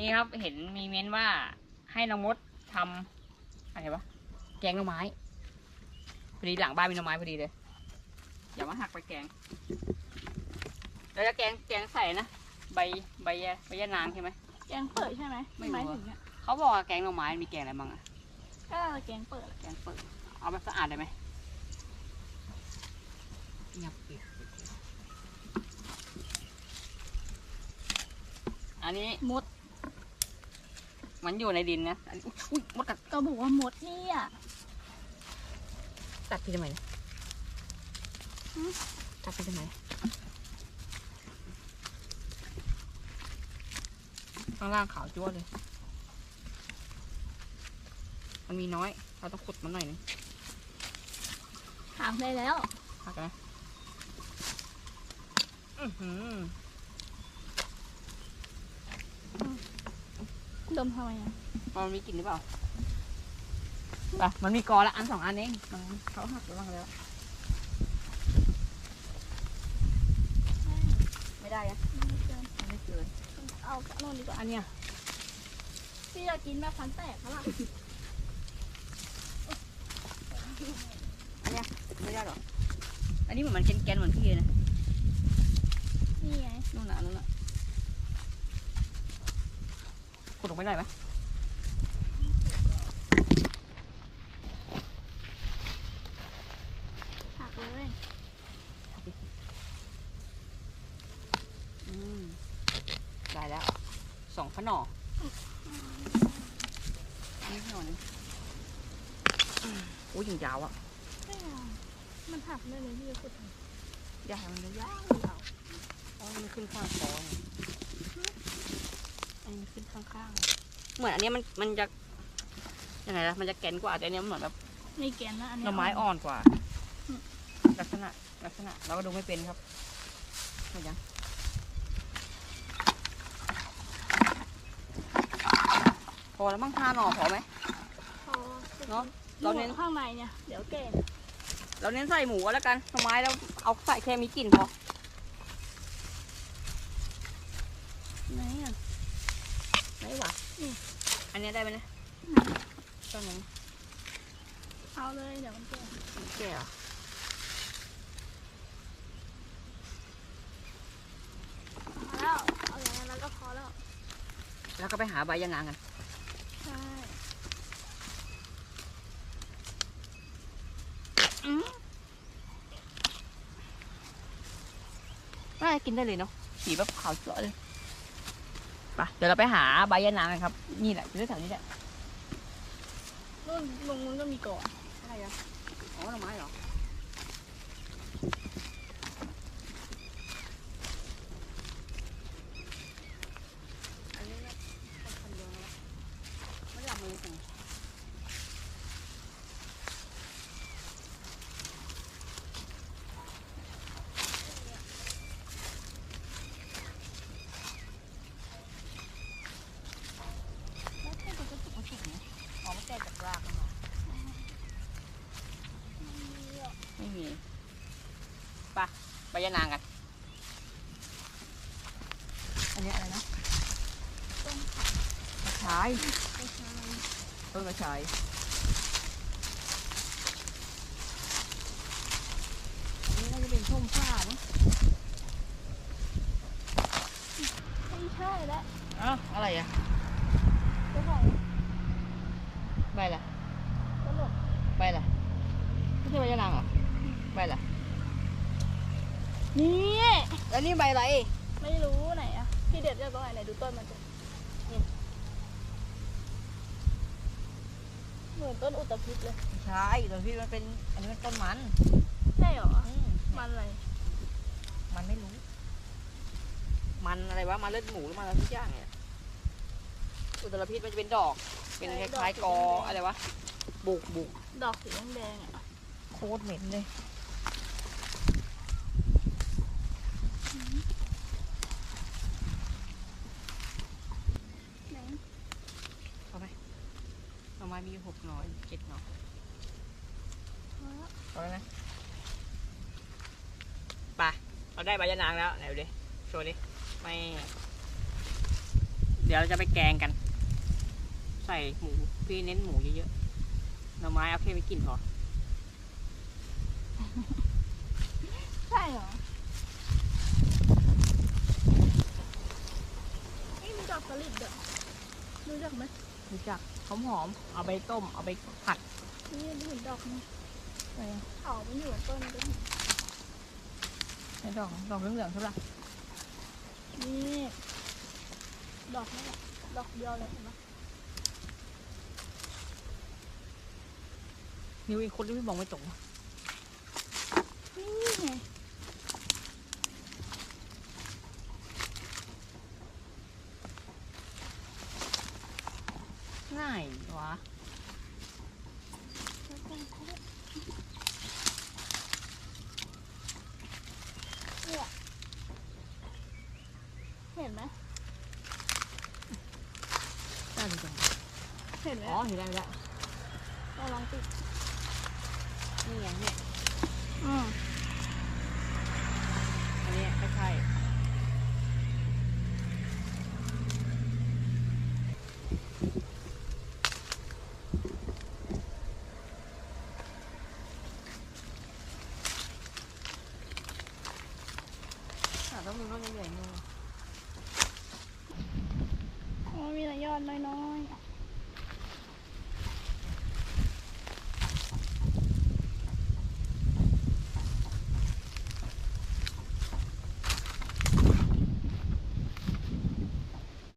นี่ครับเห็นมีเม้นว่าให้น้องมดทำอะไรวะแกงหน่อไม้พอดีหลังบ้านมีหน่อไม้พอดีเลยอย่ามาหักไปแกงแล้วจะแกงแกงใส่นะใบใบยะใบยะนางใช่ไหมแกงเปิดใช่ไหมไม่รู้หมายอะถึงเนี่ยเขาบอกว่าแกงหน่อไม้มีแกงอะไรบ้างอะก็น่าจะแกงเปิดแกงเปิดเอาแบบสะอาดได้ไหมยับเปียกอันนี้มด มันอยู่ในดินนะอันนี้อุ้ยมดกัดก็บอกว่ามดเนี่ยตัดพี่ทำไมเนี่ยตัดพี่ทำไมข้างล่างขาวจ้วเลย มันมีน้อย เราต้องขุดมันหน่อยนึงถามได้แล้วพักกันนะอือหือ ดมทำไมอะมันมีกลิ่นหรือเปล่าไปมันมีกอละอันสองอันเองมันเขาหักไปบ้างแล้ว ไม่ได้อะไม่เกินเอาโน่นดีกว่าอันเนี้ยพี่จะกินแบบฟันแตกปะล่ะไม่ได้หรอ อันนี้เหมือนมันแกนๆเหมือนพี่เลยนะ นี่ไงนู่นน่ะนู่นน่ะ ขุดลงไปได้ไหมหักเลยอืมได้แล้วสองขนอนี่ขนอนึงอืมโอ้ยยิงยาวอะ ไม่เอามันหักได้เลยพี่จะขุดยาวมันเลยยาวยาวอ๋อมันขึ้นข้างคอเนี่ย อันนี้มันขึ้นข้างๆ เหมือนอันเนี้ยมันมันจะยังไงล่ะมันจะแกนกว่าแต่อันเนี้ยมันเหมือนแบบในแกนนะอันหเนี้น่ยอไม้อ่อนกว่าอืมลักษณะลักษณะเราก็ดูไม่เป็นครับเห็นยังพอแล้วมั้งทาหน่อพอไหมพอเนอะเราเน้น ข้างในเนี่ย เดี๋ยวแกงเราเน้นใส่หมูก็แล้วกันหน่อไม้แล้วเอาใส่แค่มีกลิ่นพอ ไหนอะ ไม่หวะ อืม อั นเนี้ยได้ไหมนะต้นนี้เอาเลยเดี๋ยวมันแกงแก่เหรอพอแล้วเอาอย่างนั้นแล้วก็พอแล้วแล้วก็ไปหาใบยะนางกัน ใช่น่าจะกินได้เลยเนาะสีแบบขาวเจ๋อเลย ไปเดี๋ยวเราไปหาใบยะนางกันครับ นี่แหละอยู่แถวๆนี้แหละนู่นลงนู้นก็มีก่อนอะไรอะอ๋อหน่อไม้เหรอ อันนี้นะคนคนเดียวนะไม่ได้เอามือส่ง แล้วแค่ตัวกระตุก มันฉุกนะอ๋อมันแตกจากรากมันเหรอ ไม่มีไปะใบยะนางกัน อันนี้อะไรนะต้นกระชายกระชายต้นกระชายอันนี้น่าจะเป็นส้มผ้ามั้งไม่ใช่แล้วอ้าวอะไรอะกระชายใบละตลก ใบละไม่ใช่ใบยะนางเหรอ ใบละ นี่ แล้วนี่ใบอะไร ไม่รู้ไหนอะพี่เด็ดเรียบร้อยไหนดูต้นมันจะเหมือนต้นอุตภิษเลยไม่ใช่แต่พี่มันเป็นอันนี้มันต้นมันใช่เหรออืมมันอะไรมันไม่รู้ มันอะไรวะมันเลือดหมูหรือมันอะไรทุกอย่างเนี่ยอุตรพิษมันจะเป็นดอก เป็นคล้ายๆกออะไรวะบุกบุกดอกสีแดงๆอะโคตรเหม็นเลย ไหน เอาไหมหน่อไม้มีอยู่หกหน่อเจ็ดหน่อเอาละเอาได้ไหมไปเราได้ใบยะนางแล้วไหนดูดิโชว์ดิไม่เดี๋ยวเราจะไปแกงกัน ใส่หมูพี่เน้นหมูเยอะๆหน่อไม้เอาแค่ไม่กินพอใช่เหรอนี่มีดอกสลิดเด้อรู้จักไหม รู้จักหอมหอมๆเอาไปต้ม เอาไปผัด นี่เห็นดอกนี้เขามันอยู่บนต้นก็เห็นในดอกดอกเหลืองๆใช่ปะนี่ดอกนี่แหละดอกเดียวเลยเห็นปะนิ้วอีกคนที่พี่มองไม่ตรงนี่ไง ง่าย วะเนี่ยเห็นไหมน่าดีจังเห็นไหมอ๋อเห็นแล้วเห็นแล้วเราลองติดนี่ไงเนี่ยอืม อันนี้ไม่ใช่ อะต้องมีต้นใหญ่ๆนู่นอ๋อมีแต่ยอดน้อย